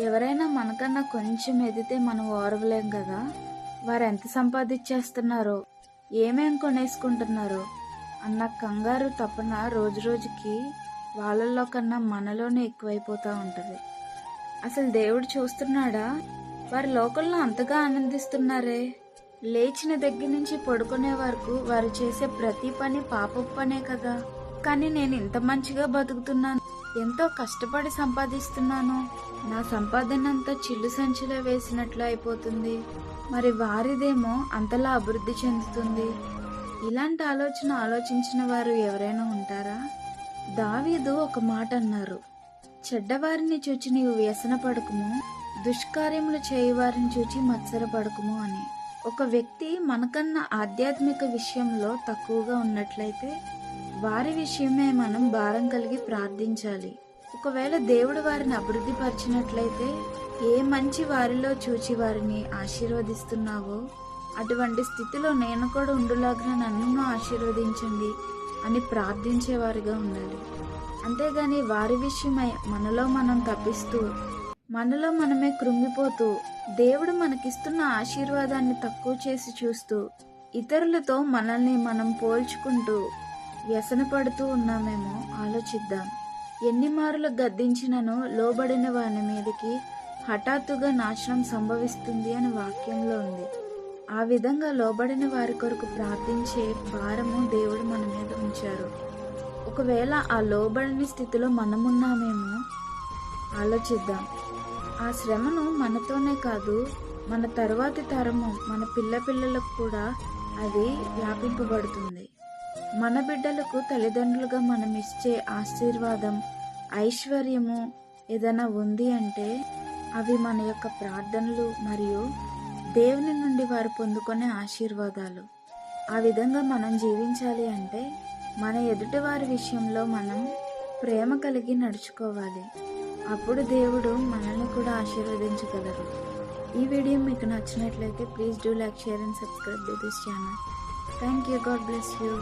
ఎవరైనా మనకన్నా కొంచెం ఎదితే మనం ఓరవలేం కదా వారు ఎంత సంపాదించేస్తున్నారో ఏమేం కొనేసుకుంటున్నారో? అన్న కంగారు తపన రోజు రోజుకి వాళ్ళల్లో కన్నా మనలోనే ఎక్కువైపోతూ ఉంటుంది. అసలు దేవుడు చూస్తున్నాడా? వారి లోకంలో అంతగా ఆనందిస్తున్నారే? లేచిన దగ్గర నుంచి పడుకునే వరకు వారు చేసే ప్రతి పని పాపపు పనే కదా? కానీ నేను ఇంత మంచిగా బతుకుతున్నాను. ఎంతో కష్టపడి సంపాదిస్తున్నాను. నా సంపాదనంతా చిల్లు సంచిలో వేసినట్లు అయిపోతుంది. మరి వారిదేమో అంతలా అభివృద్ధి చెందుతుంది. ఇలాంటి ఆలోచన ఆలోచించిన వారు ఎవరైనా ఉంటారా? దావీదు ఒక మాట అన్నారు. చెడ్డవారిని చూచి నీవు వ్యసన పడకము దుష్కార్యములు చేయువారిని చూచి మత్సర పడకము అని. ఒక వ్యక్తి మనకన్నా ఆధ్యాత్మిక విషయంలో తక్కువగా ఉన్నట్లయితే వారి విషయమే మనం భారం కలిగి ప్రార్థించాలి. ఒకవేళ దేవుడు వారిని అభివృద్ధి పరిచినట్లయితే ఏ మంచి వారిలో చూచి వారిని ఆశీర్వదిస్తున్నావో? అటువంటి స్థితిలో నేను కూడా ఉండులాగా నన్ను ఆశీర్వదించండి అని ప్రార్థించేవారిగా ఉండాలి. అంతేగాని వారి విషయమై మనలో మనం తప్పిస్తూ మనలో మనమే కృంగిపోతూ దేవుడు మనకిస్తున్న ఆశీర్వాదాన్ని తక్కువ చేసి చూస్తూ ఇతరులతో మనల్ని మనం పోల్చుకుంటూ వ్యసనపడుతూ ఉన్నామేమో ఆలోచిద్దాం. ఎన్ని మారులు గద్దించినను లోబడిన వాని మీదకి హఠాత్తుగా నాశనం సంభవిస్తుంది అని వాక్యంలో ఉంది. ఆ విధంగా లోబడిన వారి కొరకు ప్రార్థించే భారము దేవుడు మన మీద ఉంచారు ఒకవేళ ఆ లోబడని స్థితిలో మనమున్నామేమో ఆలోచిద్దాం. ఆ శ్రమను మనతోనే కాదు మన తరువాతి తరము మన పిల్ల పిల్లలకు కూడా అది వ్యాపింపబడుతుంది. మన బిడ్డలకు తల్లిదండ్రులుగా మనం ఇచ్చే ఆశీర్వాదం ఐశ్వర్యము ఏదైనా ఉంది అంటే అవి మన యొక్క ప్రార్థనలు మరియు దేవుని నుండి వారు పొందుకునే ఆశీర్వాదాలు. ఆ విధంగా మనం జీవించాలి అంటే మన ఎదుటివారి విషయంలో మనం ప్రేమ కలిగి నడుచుకోవాలి. అప్పుడు దేవుడు మనల్ని కూడా ఆశీర్వదించగలరు ఈ వీడియో మీకు నచ్చినట్లయితే please do like share and subscribe to this channel. Thank you. God bless you.